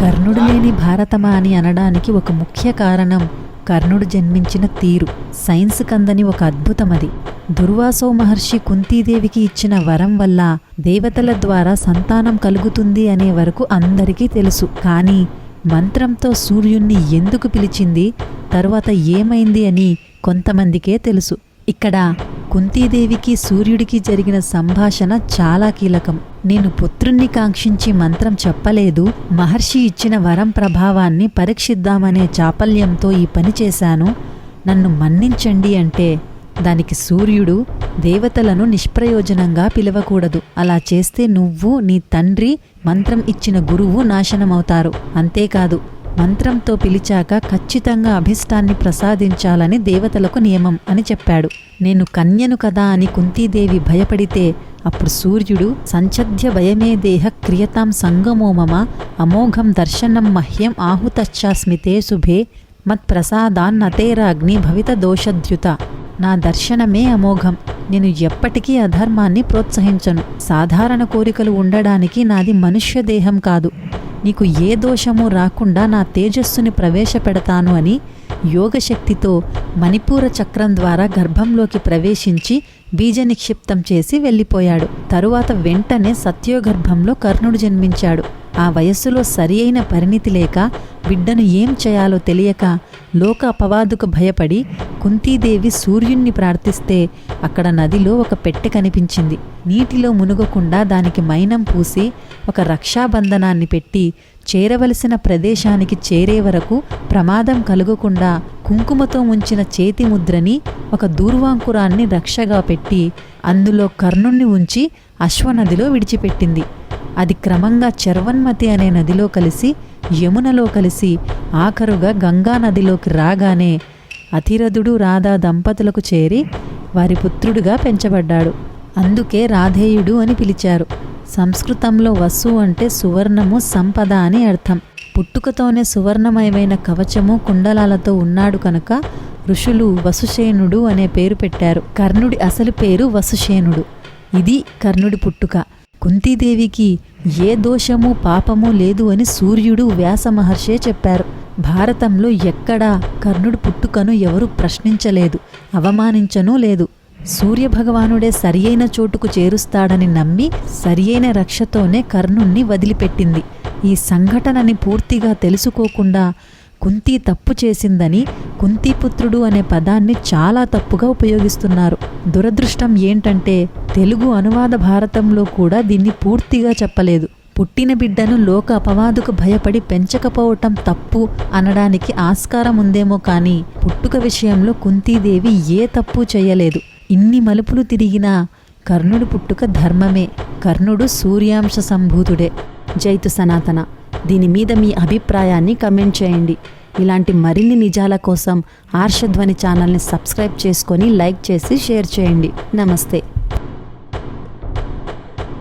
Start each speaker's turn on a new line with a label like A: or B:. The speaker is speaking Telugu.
A: కర్ణుడు లేని భారతమా అని అనడానికి ఒక ముఖ్య కారణం కర్ణుడు జన్మించిన తీరు. సైన్స్ కందని ఒక అద్భుతమది. దుర్వాసో మహర్షి కుంతీదేవికి ఇచ్చిన వరం వల్ల దేవతల ద్వారా సంతానం కలుగుతుంది అనే వరకు అందరికీ తెలుసు. కానీ మంత్రంతో సూర్యుణ్ణి ఎందుకు పిలిచింది? తరువాత ఏమైంది అని కొంతమందికే తెలుసు. ఇక్కడ కుంతీదేవికి సూర్యుడికి జరిగిన సంభాషణ చాలా కీలకం. నేను పుత్రుణ్ణి కాంక్షించి మంత్రం చెప్పలేదు. మహర్షి ఇచ్చిన వరం ప్రభావాన్ని పరీక్షిద్దామనే చాపల్యంతో ఈ పని చేశాను. నన్ను మన్నించండి అంటే దానికి సూర్యుడు దేవతలను నిష్ప్రయోజనంగా పిలవకూడదు. అలా చేస్తే నువ్వు నీ తండ్రి మంత్రం ఇచ్చిన గురువు నాశనమవుతారు. అంతేకాదు మంత్రంతో పిలిచాక ఖచ్చితంగా అభిష్టాన్ని ప్రసాదించాలని దేవతలకు నియమం అని చెప్పాడు. నేను కన్యను కదా అని కుంతీదేవి భయపడితే అప్పుడు సూర్యుడు సంచధ్య భయమే దేహ క్రియతాం సంగమోమమ అమోఘం దర్శనం మహ్యం ఆహుతశ్చాస్మితే శుభే మత్ప్రసాదాన్నతేరాగ్ని భవిత దోషద్యుత. నా దర్శనమే అమోఘం. నేను ఎప్పటికీ అధర్మాన్ని ప్రోత్సహించను. సాధారణ కోరికలు ఉండడానికి నాది మనుష్య దేహం కాదు. నీకు ఏ దోషము రాకుండా నా తేజస్సుని ప్రవేశపెడతాను అని యోగశక్తితో మణిపూర చక్రం ద్వారా గర్భంలోకి ప్రవేశించి బీజ నిక్షిప్తం చేసి వెళ్ళిపోయాడు. తరువాత వెంటనే సత్యోగర్భంలో కర్ణుడు జన్మించాడు. ఆ వయస్సులో సరి అయిన పరిణితి లేక బిడ్డను ఏం చేయాలో తెలియక లోక అపవాదుకు భయపడి కుంతీదేవి సూర్యుణ్ణి ప్రార్థిస్తే అక్కడ నదిలో ఒక పెట్టె కనిపించింది. నీటిలో మునుగకుండా దానికి మైనం పూసి ఒక రక్షాబంధనాన్ని పెట్టి చేరవలసిన ప్రదేశానికి చేరే వరకు ప్రమాదం కలుగకుండా కుంకుమతో ముంచిన చేతి ముద్రని ఒక దూర్వాంకురాన్ని రక్షగా పెట్టి అందులో కర్ణుణ్ణి ఉంచి అశ్వనదిలో విడిచిపెట్టింది. అది క్రమంగా చర్వన్మతి అనే నదిలో కలిసి యమునలో కలిసి ఆఖరుగా గంగా నదిలోకి రాగానే అతిరథుడు రాధా దంపతులకు చేరి వారి పుత్రుడుగా పెంచబడ్డాడు. అందుకే రాధేయుడు అని పిలిచారు. సంస్కృతంలో వసు అంటే సువర్ణము సంపద అని అర్థం. పుట్టుకతోనే సువర్ణమయమైన కవచము కుండలాలతో ఉన్నాడు కనుక ఋషులు వసుసేనుడు అనే పేరు పెట్టారు. కర్ణుడి అసలు పేరు వసుశేనుడు. ఇది కర్ణుడి పుట్టుక. కుంతీదేవికి ఏ దోషము పాపము లేదు అని సూర్యుడు వ్యాస మహర్షే చెప్పారు. భారతంలో ఎక్కడా కర్ణుడు పుట్టుకను ఎవరు ప్రశ్నించలేదు అవమానించనూ లేదు. సూర్యభగవానుడే సరియైన చోటుకు చేరుస్తాడని నమ్మి సరియైన రక్షతోనే కర్ణుణ్ణి వదిలిపెట్టింది. ఈ సంఘటనని పూర్తిగా తెలుసుకోకుండా కుంతి తప్పు చేసిందని కుంతిపుత్రుడు అనే పదాన్ని చాలా తప్పుగా ఉపయోగిస్తున్నారు. దురదృష్టం ఏంటంటే తెలుగు అనువాద భారతంలో కూడా దీన్ని పూర్తిగా చెప్పలేదు. పుట్టిన బిడ్డను లోక అపవాదుకు భయపడి పెంచకపోవటం తప్పు అనడానికి ఆస్కారం ఉందేమో కానీ పుట్టుక విషయంలో కుంతీదేవి ఏ తప్పు చేయలేదు. ఇన్ని మలుపులు తిరిగినా కర్ణుడి పుట్టుక ధర్మమే. కర్ణుడు సూర్యాంశ సంభూతుడే. జైతు సనాతన. దీని మీద మీ అభిప్రాయాన్ని కమెంట్ చేయండి. ఇలాంటి మరిన్ని నిజాల కోసం ఆర్షధ్వని ఛానల్ని సబ్స్క్రైబ్ చేసుకొని లైక్ చేసి షేర్ చేయండి. నమస్తే.